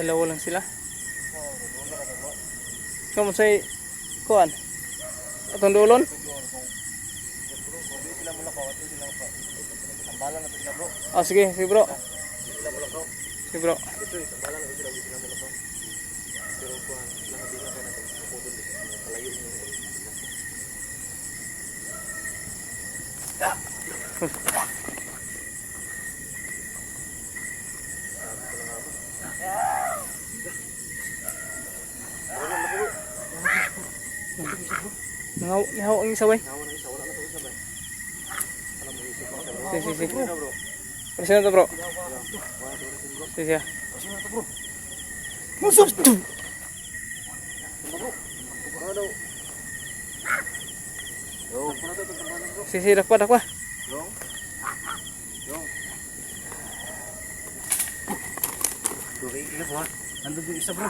Dalawa lang sila. Kamu say kuan? Atong dulon? Ah, sige, sige bro. Sige bro. Nangaw, nangaw ang isa bay. Sige, sige, sige. Kasi na to bro. Sige, sige. Masuk tu. Sige, sige, dakwa, dakwa. Duri, iya bro. Nandun yung isa bro.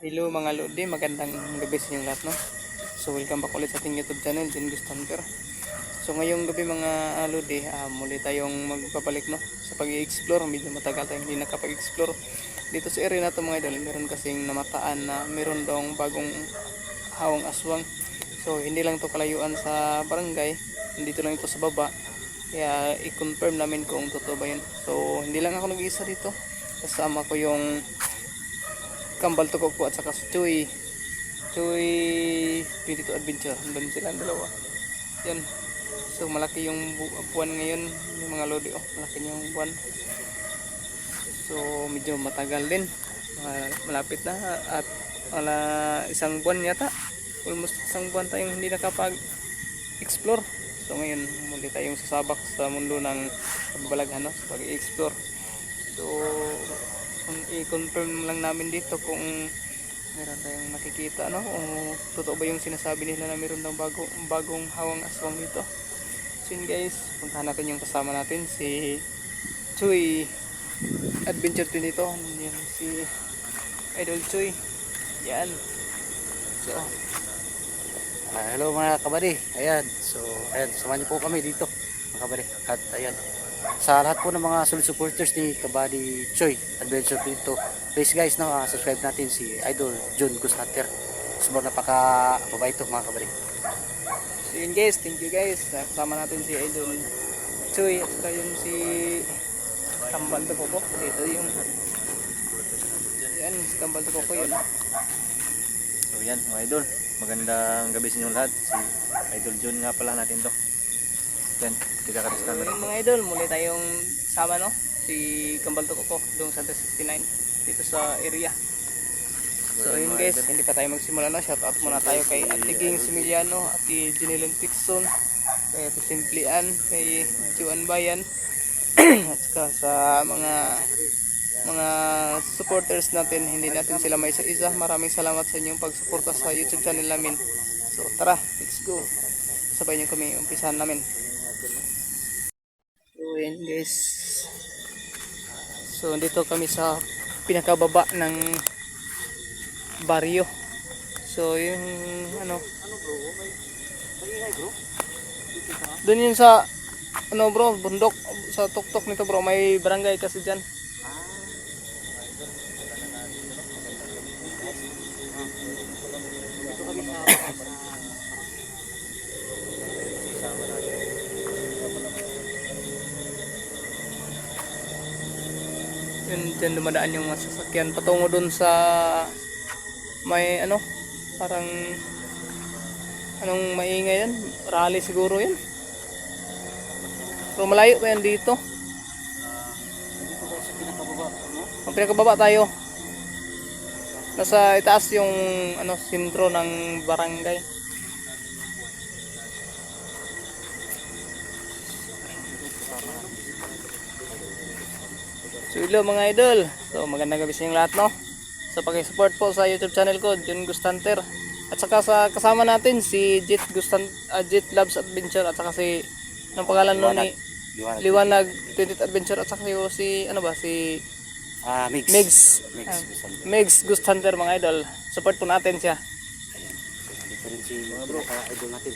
Hello mga Lodi, magandang gabi sa inyong lahat no. So welcome back ulit sa ating YouTube channel, Jingis Hunter. So ngayong gabi mga ah, Lodi, ah, muli tayong magpapalik no sa pag-i-explore. Medyo matagal tayong hindi nakapag-explore. Dito sa area na to mga idol, meron kasing namataan na meron daw bagong hawang aswang. So hindi lang to kalayuan sa barangay, dito lang ito sa baba. Kaya i-confirm namin kung totoo ba yun. So hindi lang ako nag-iisa dito. Kasama ko yung Kambal Tukok po at saka si Chuy. Chuy Spirito Adventure. Doon sila ang dalawa. Yan. So malaki yung bu- buwan ngayon. Yung mga lodi. Oh, malaki yung buwan. So medyo matagal din. Malapit na. At wala isang buwan yata. Almost isang buwan tayong hindi nakapag-explore. So ngayon muli tayong sasabak sa mundo ng pagbalaghan no? pag-explore. So i-confirm lang namin dito kung meron tayong nakikita ano o totoo ba yung sinasabi nila na meron daw bago, bagong hawang aswang dito so yun guys puntahan natin yung kasama natin si Chuy Adventure din dito yan si Idol Chuy yan so Ah, hello mga kabady. Ayan. So, ayan. Samahan niyo po kami dito. Mga kabady. At ayan. Sa lahat po ng mga solid supporters ni Kabady Choi Adventure dito. Please guys, no, ah, subscribe natin si Idol John Gustater. Sobrang napaka mabait to mga kabady. So yun guys, thank you guys. Kasama natin si Idol Chuy at saka yun si Kambal to Coco. Dito yung yan, si Kambal to Coco yun. So yan mga idol, magandang gabi sa inyong lahat. Si Idol John nga pala natin to. Yan, kita ka So camera. mga idol, muli tayong sama no? Si Kambal to Coco, doon sa 69 dito sa area. So yun guys, hindi pa tayo magsimula na. Shout out muna tayo kay Ate Ging Similiano, Ate Jinilin Tixon, kay Ate Simplian, kay Juan Bayan, at saka sa mga mga supporters natin, hindi natin sila may isa-isa. Maraming salamat sa inyong pagsuporta sa YouTube channel namin. So tara, let's go. Sabay niyo kami umpisahan namin. So yun guys. So dito kami sa pinakababa ng baryo. So yung ano Doon yun sa ano bro, bundok sa tuktok nito bro, may barangay kasi diyan. Yun, dyan dumadaan yung mga sasakyan. Patungo dun sa may ano parang anong maingay yan? Rally siguro yan pero malayo pa yan dito. Ang pinakababa tayo. Nasa itaas yung ano sentro ng barangay So hello mga idol. So magandang gabi sa inyong lahat no. So paki-support po sa YouTube channel ko, Jun Gustanter. At saka sa kasama natin si Jet Gustan uh, Jet Loves Adventure at saka si anong pangalan nun ni Liwanag. Liwanag 20th Adventure at saka si, si ano ba si Ah, mix. Mix. Mix. Ah. Bisan. Megs Ghost Hunter mga idol. Support po natin siya. Dito rin si pinaka-idol natin.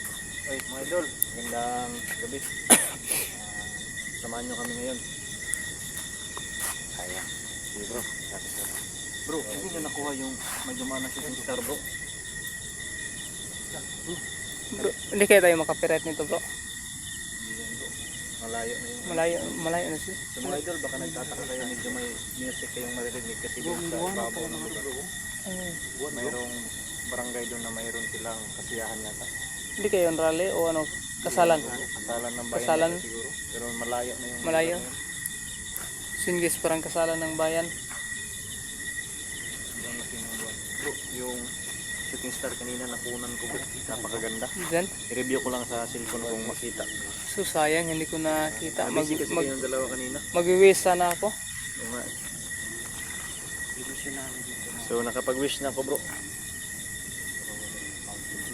Ay, mga idol, magandang gabi. Ah, samahan nyo kami ngayon. Kaya. Sige bro. Tapos na. Bro, hindi nyo nakuha yung medyo mana shooting star bro. Bro, hindi kaya tayo makapirate nito bro. Bro. Malayo na yung... Malayo, malayo na siya. Sa mga idol, baka nagtataka kayo medyo may music kayong maririnig kasi doon sa ibabaw ng lugar. Ay, Mayroong barangay doon na mayroon silang kasiyahan yata. Hindi kayo yung rally o ano, kasalan. Kasalan ng bayan Kasalan. siguro. Pero malayo na yung... Malayo. lugar na yun. Singis parang kasalan ng bayan. Yung laki ng buwan. Bro, yung shooting star kanina nakunan ko bro. Napakaganda. Diyan. I-review ko lang sa cellphone kung makita. So sayang, hindi ko nakita. Mag, Busy kasi mag, kayong dalawa kanina. mag-wish sana ako. Oo nga. So nakapag-wish na ako bro.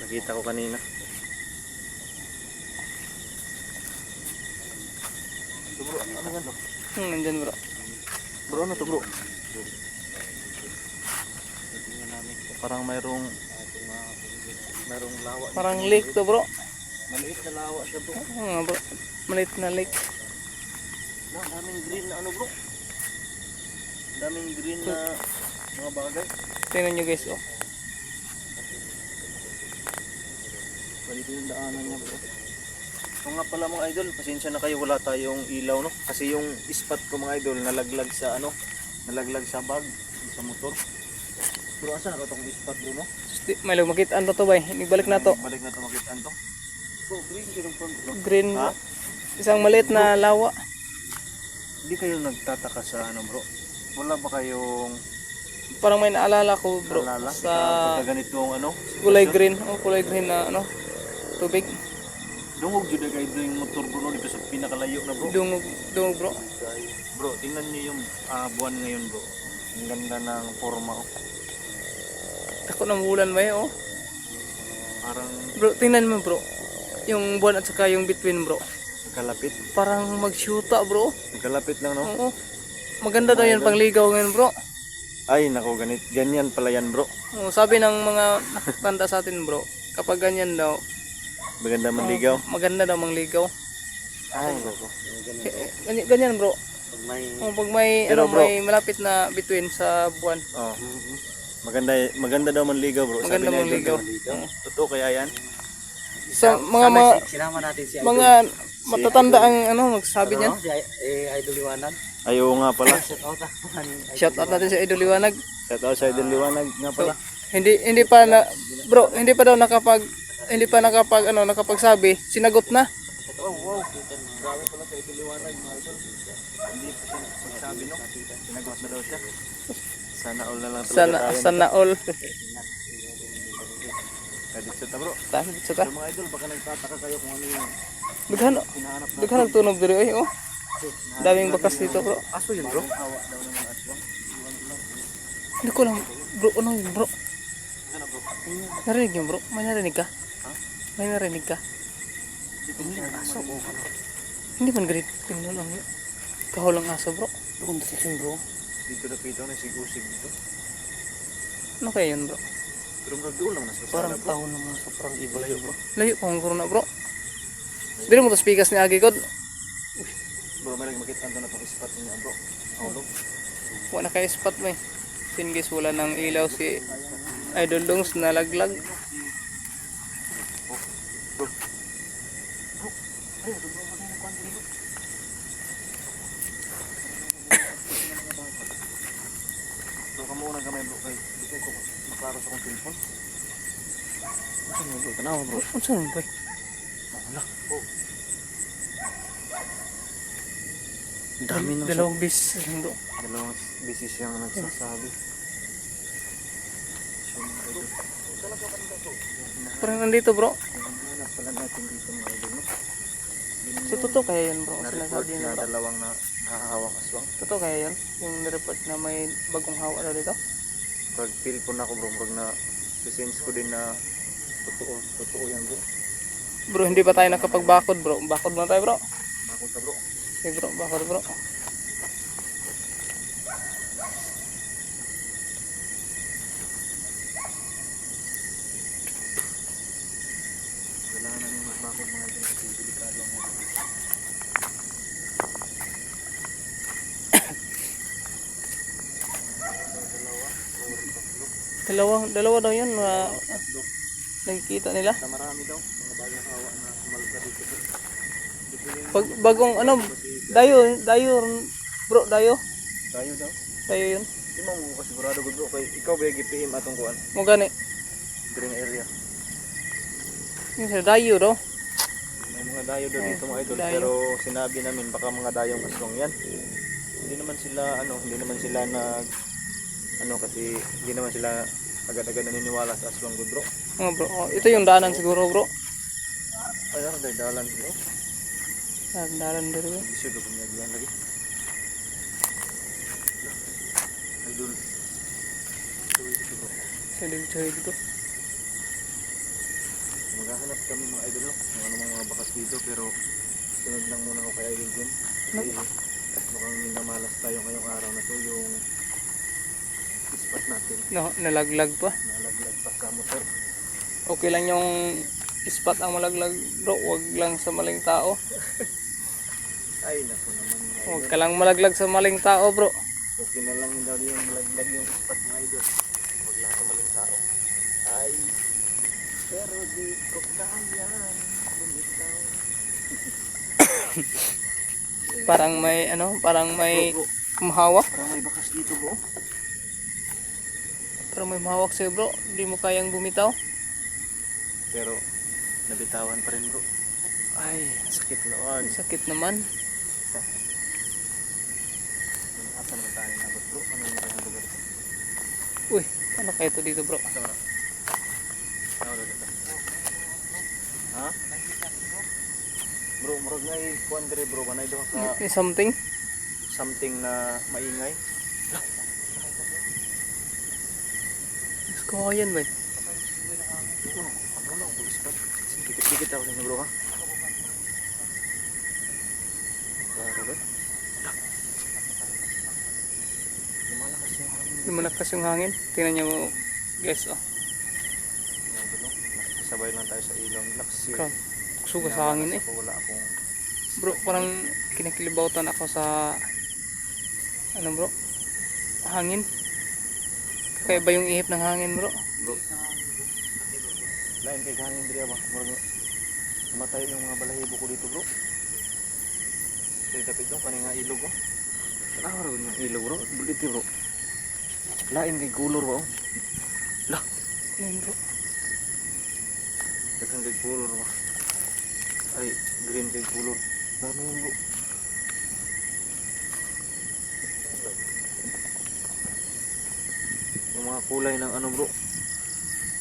Nakita ko kanina. So bro, ano nga to? Hmm, nandyan bro. Bro, ano to bro? Parang mayroong mayroong lawa. Parang lake to bro. Maliit na lawa siya bro. Oo nga bro. Maliit na lake. Ang daming green na ano bro. Daming green na mga bagay. Tingnan nyo guys oh. Balik yung daanan niya bro. So nga pala mga idol, pasensya na kayo wala tayong ilaw no. Kasi yung spot ko mga idol nalaglag sa ano, nalaglag sa bag, sa motor. Bro, asa na itong spot bro no? May lumakit ano to bay. Ibalik na to. Balik na ito makitaan to. Bro, green siya ng front bro. Green. Ha? Isang maliit na lawa. Hindi kayo nagtataka sa ano bro? Wala ba kayong Parang may naalala ko bro. naalala? Sa pagka ganitong ano? kulay green. Oh, kulay green na ano. Tubig. Dungog jud kay yung motor bro no, dito sa pinakalayo na bro. Dungog, dungog bro. Bro, tingnan niyo yung ah, buwan ngayon bro. Ang ganda ng forma oh. Takot ng ulan ba oh. Parang Bro, tingnan mo bro. Yung buwan at saka yung between bro. kalapit. Parang mag-shoota bro. Kalapit lang no. Oo. Maganda daw yan pangligaw ngayon bro. Ay, nako ganit. Ganyan pala yan, bro. Oo, sabi ng mga nakatanda sa atin bro, kapag ganyan daw, Maganda manligaw. maganda daw mangligaw. Ay, eh, Ganyan, ganyan bro. Pag may... Oh, pag may Pero, ano, bro- may malapit na between sa buwan. Oh. Maganda maganda daw manligaw, bro. Maganda Sabi manligaw. Idol. Totoo kaya yan? Sa mga mga Sinama natin si mga matatanda ang ano magsabi niyan. Si eh, Idol Liwanag. Ay, oo nga pala. Shout out. Shout out natin sa Idol Liwanag. Shout out sa Idol Liwanag nga pala. Hindi hindi pa na bro, hindi pa daw nakapag hindi pa nakapag ano nakapagsabi, sinagot na. Oh, wow. Grabe pala sa Idol Liwanag, mga idol. Hindi pa no? Sinagot na daw siya. Sana all na lang talaga Sana tayo. sana all. Kadit sa ta, bro. Tahan sa ta. Mga idol, baka nagtataka kayo kung ano yung Daghan daghan nagtunog diri ay oh. Daming bakas dito bro. Aso yun bro. Hindi ko lang bro, ano yun bro? Bro? Narinig yun bro? May narinig ka? May narinig ka? Aso ko. Hindi man ganit. Tingnan lang yun. Kahulang aso bro. Doon section bro. Dito na pito na sigusig dito. Ano kaya yun bro? Pero murag doon lang nasa Parang taon naman sa parang iba Layo, bro. Layo pa kung na bro. Dili mo to speakers ni Agi God. Bro, may makita na itong spot niya, bro. Hulog. Wala na kayo spot mo eh. Sin guys, wala nang ilaw si Idol Dongs na laglag. So, kamo unang gamay, bro. Kay, di ko klaro sa kong cellphone. Ano mo, bro? Ano ba? Wala. Oh. Dami nang Dalawang beses lang bro. Dalawang busy siyang nagsasabi. Parang nandito bro. Hinahanap pala natin dito mga idol? So totoo kaya yun bro. Na-report Sinasabi na na dalawang na nakahawang aswang. Totoo kaya yun. Yung nireport na may bagong hawa daw dito. Pag feel po na ako bro, pag na sense ko din na Totoo, totoo yan bro. Bro, hindi pa tayo nakapagbakod bro. Bakod muna tayo bro. Bakod ka bro. Okay bro, bakod bro. Kailangan namin magbakod mga ito delikado ang mga Dalawa, dalawa daw yun. Uh, nakikita nila. Sa marami daw, mga bagong hawa na sumalga dito. Pag, bagong ano, dayo, dayo, bro, dayo. Tayo daw. Dayo yun. Di mo mo kasigurado gud bro kay ikaw ba GPM atong kuan Mo gani. green area. Yung sa dayo daw. May mga dayo daw dito mga idol dayo. pero sinabi namin baka mga dayong aswang yan. Hindi naman sila ano, hindi naman sila nag ano kasi hindi naman sila agad-agad naniniwala sa aswang gud bro. Mga bro, oh, ito yung daanan siguro bro. Ay ano dahil dalan bro. Daanan daanan bro. Hindi siya doon nagyan lagi. Bro. Sa dito, dito. Maghahanap kami mga idol no, ano mga bakas dito pero sunod lang muna ako kay Idol Jim. Kasi mukhang minamalas tayo ngayong araw na to yung spot natin. No, nalaglag pa. Nalaglag pa sa motor. Okay lang yung spot ang malaglag bro. Huwag lang sa maling tao. Ay naku naman idol. ka lang malaglag sa maling tao bro. Okay na lang daw yung nalaglag yung spot mga idol. Huwag lang sa maling tao. Ay, pero di ko kaya. Parang may ano, parang may Bro, bro, mahawak. parang may bakas dito bro. Parang may mahawak sa'yo bro. Hindi mo kayang bumitaw. Pero nabitawan pa rin bro. Ay, sakit noon. Sakit naman. Asa naman tayo nabot bro? Ano yung tayo lugar? Uy, ano kaya to dito bro? Asa na? Ano dito? Ha? Bro, murag na i-kuan dire bro. Manay doon sa May something? something na maingay. Mas kawayan ba? Ano? Ano na? Bro, spot. Dikit-dikit ako sa inyo bro ha? Klaro ba? Lumalakas yung hangin. Nakas yung hangin. Tingnan nyo guys oh. Nakasabay lang tayo sa ilaw nila kasi Ka- sa hangin eh. Wala akong Bro, parang kinakilibautan ako sa ano bro? Hangin. Kaya ba yung ihip ng hangin bro? bro. Lain kay hangin diri ba? Murag namatay yung mga balahibo ko dito bro. Dito dapat yung kaninga ilog oh. Ano ro yung ilog bro? Buliti bro. Lain kay kulor ba oh. Lah, Ayun bro. daghang kay kulor ba. Ay, green kay kulor. Dami yun bro. Yung mga kulay ng ano bro.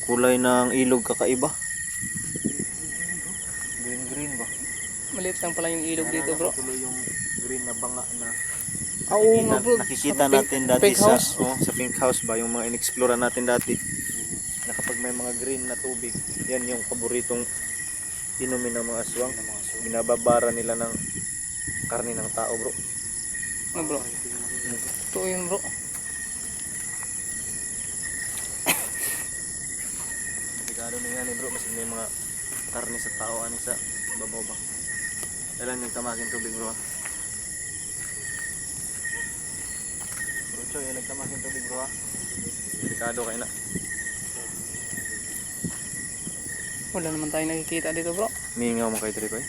Kulay ng ilog kakaiba. Green green ba? Maliit lang pala yung ilog dito bro. Tuloy yung green na banga na Ah, oo nakikita, bro. nakikita Sa pink- natin dati pink sa house. oh, sa pink house ba yung mga inexplore natin dati na kapag may mga green na tubig yan yung paboritong inumin ng mga aswang binababara nila ng karne ng tao bro Ano bro? Ito yun bro. Delikado na eh bro kasi may mga karne sa tao ani sa babaw ba? Kailan yung tamakin tubig bro? Bro Choy yung nagtamakin tubig bro ha? Delikado kayo na. Wala naman tayo nakikita dito bro. mingaw mo kay Tripoy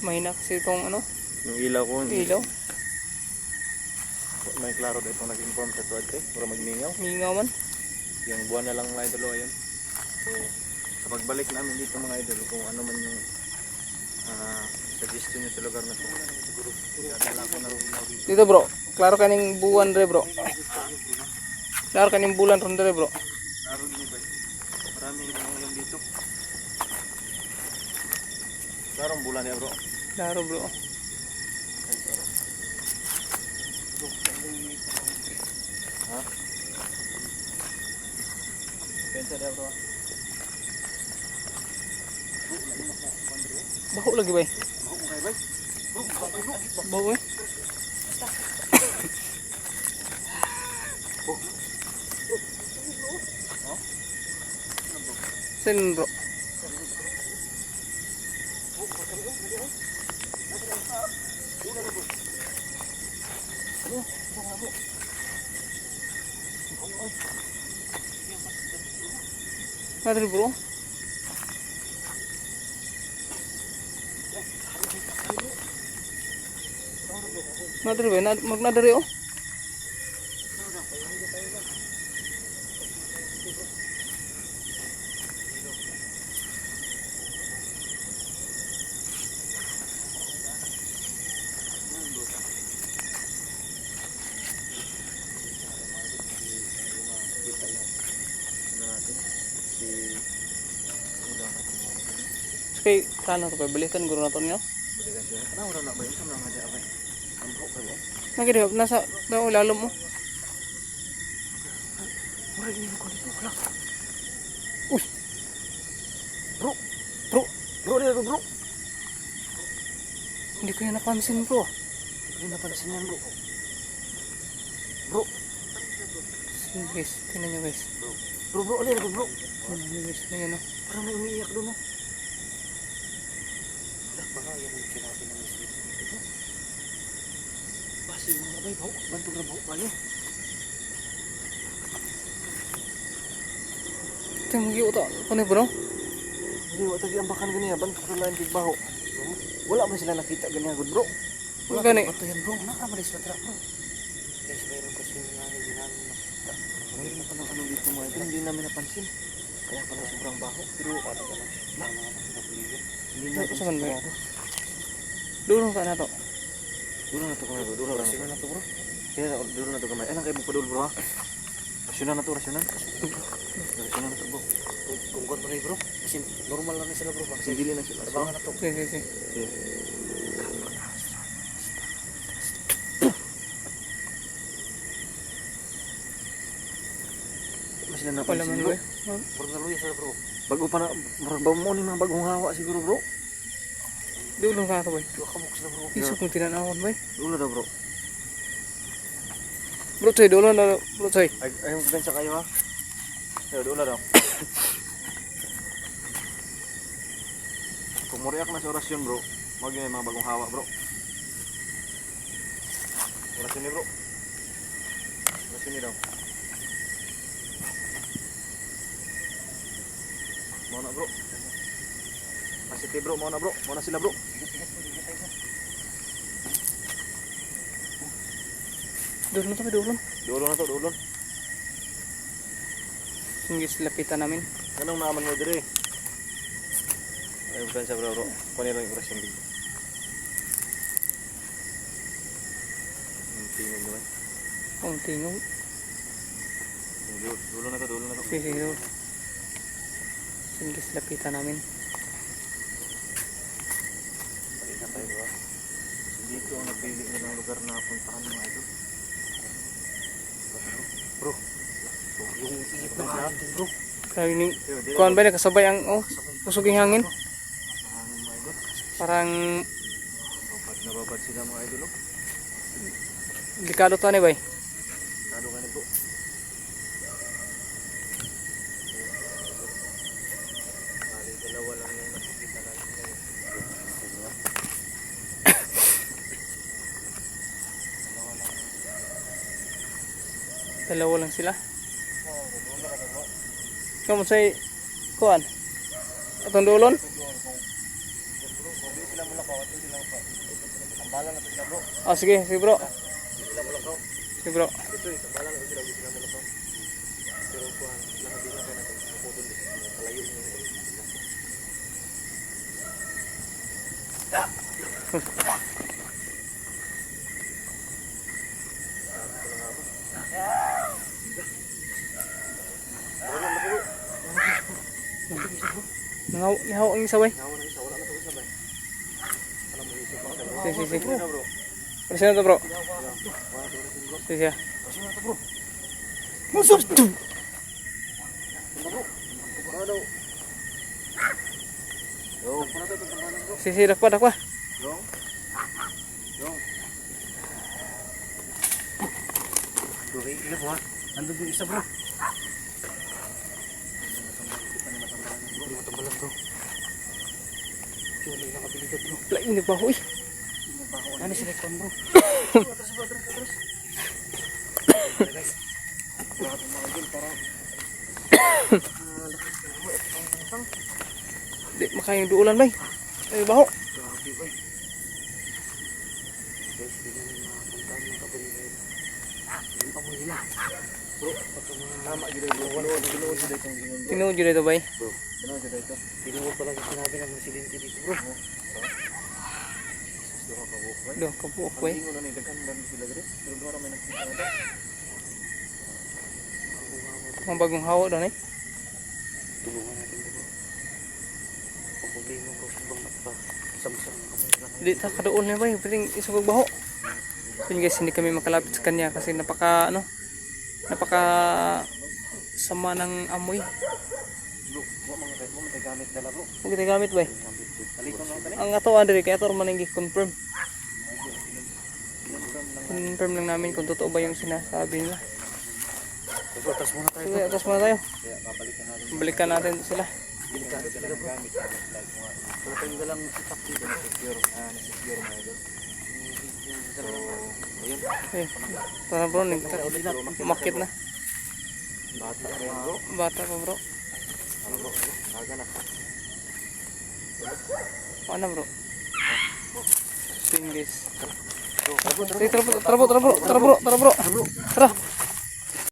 Mahina kasi itong ano, yung ilaw ko hindi. ilaw. May klaro dito nag-inform sa tuwad eh para magmingaw Mingaw man. yung buwan na lang mga idol ayun so sa pagbalik namin dito mga idol kung ano man yung ah, suggestion nyo sa lugar na to siguro dadala ko na rin ilaw dito bro. Klaro kaning buwan re bro. Klaro kaning bulan ron re bro. klaro din ba maraming ilaw ngayon dito klarong bulan ya bro Klaro bro. Ay, klaro. ha Pensa dia bro Baho lagi bay. Baho eh. Saan bro? Natin bro? Natin ba? Nad- Magnadari oh. Kay kano to kay balikan guro na to niyo. Balikan siya. Ano wala na ba yun? Saan nga abay? Ang buhok ba yun? Nagidi nasa daw ilalom mo. Mura yun ko dito. Wala. Uy. Bro! Bro! Bro! Bro! Bro! Hindi ko yan napansin bro. Hindi napansin yan bro. Bro! Sige, guys, tingnan nyo guys. Bro! Bro! Ano yan bro? Tingnan nyo guys, ayan oh. Parang may umiiyak doon oh. Ang sinabi ng. Basi mo na ba yung Bantog na buhok kayo. Tingnan mo giuta. Kuno bro. Hindi, wala tagi ang bakan ganyan. Bantog na lang yung baho. Wala man sila nakita ganyan good bro. Wala gani. Bato yan bro. Nakamalis na tra bro. Guys, mayroon kasi nga hindi namin nakita. Mayroon na palang ano dito mga ito. Hindi namin napansin. Kaya pala sobrang baho. Pero Para ka lang. Mga mga nakuliyo. hindi Sa- natin Dulo ka na to. Dulo na to kamay bro. Dulo lang. Sino na to bro? Kaya dulo na to kamay. Alang kayo magpadul bro ha. Rasyonan na to, rasyonan. Rasyonan na to bro. Kung- kung rin bro. Kasi normal lang na sila bro. Kasi dili na sila. Trabaho na to. Sige, sige. Mas sila Wala napansin man bro. Bro naluya sila bro. Bago pa na, bago mo ni mga bagong hawa siguro bro. Dulo ka boy. Dua kamok sila bro. Iso kung tinanawon boy. Dulo na bro. Bro Choy, dulo na bro Choy. Ay, ay, magkansya kayo ha. Yo, dulo daw. Kung muriak na sa orasyon bro, wag yun mga bagong hawa bro. Orasyon ni bro. Orasyon ni daw. Mau na bro. Positive bro, mau na bro. Mau na sila bro. Dulo na to, boy, dulo. Dulo na to, dulo. Sige, lapitan namin. Anong naaman mo dire? Ay, bukan sa bro, bro. Kunin lang yung dito. Hmm, tingin naman. Kung tingog. Dulo, dulo na to, dulo na to. Sige. Sige, lapitan namin. Balik na tayo bro. So, napili nilang lugar na puntahan mga idol. Bro, Bro, yung ipon natin bro. Kaya ni kuan ba nakasabay ang oh, usuging hangin. Parang Babad na babad sila mga idol. Oh. delikado to ni bay. Nado ka na bro. Bali, dalawa lang yung nakikita natin ngayon. Dalawa lang sila. Kamu say kuan. Atong dulon? Oh, sige, sige bro. Sige bro. Nangaw, ihaw ang isa bay. Sige, sige, sige. Kasi na to bro. Sige siya. Masuk tu. Yo, Sige, sige, dakpa, dakpa. yo. Yo. Bro, ilan bro ha? Nandun yung isa bro. Hindi mo tabalan bro. Yuli lang kabilidad bro. Lainag ba huy? Ano si Rekwan bro? Atras bro, atras, atras. Guys, lahat ng para Di makayang duulan bay. Ay baho. Grabe bay. Guys, hindi na mga puntaan ng kabilidad. Eh. Ah, yung pabuli na. Bro, Tama gid bro. Ginood sa itong gingon bro. Tinuod yun ito bay. bro. Ginood sa ito. Tinuod pala yung sinabi ng mga silente dito bro. Duha ka buok. bay. Do kabuok Ang bay. gingon na lang sila dire. Pero duha ra may nakita na daw. Mga bagong hawa doon eh. Tulungan natin bro. Ang problema bro, subang nakpa. Samsang kami lang. Di ta kadoon na bay. Piling isugog baho. Yun guys, hindi kami makalapit sa kanya kasi napaka ano napaka sama ng amoy. Mo may gamit tani. Ang ato Andre kaya ito maninggi confirm. Confirm lang namin kung totoo ba yung sinasabi nila. Bro, tas muna tayo. Sige, atas muna tayo. Kapalikan natin. Balikan natin sila. Delikado talaga bro. Gamit like mo. Wala tayong dalang itak dito na na ayun. Tara bro, nag umakit na. Bata pa yan bro. Bata pa bro. Ano bro? Naga na. Paano bro? Swing guys. Sige, tara bro, tara bro, tara bro, tara bro, tara bro. Tara.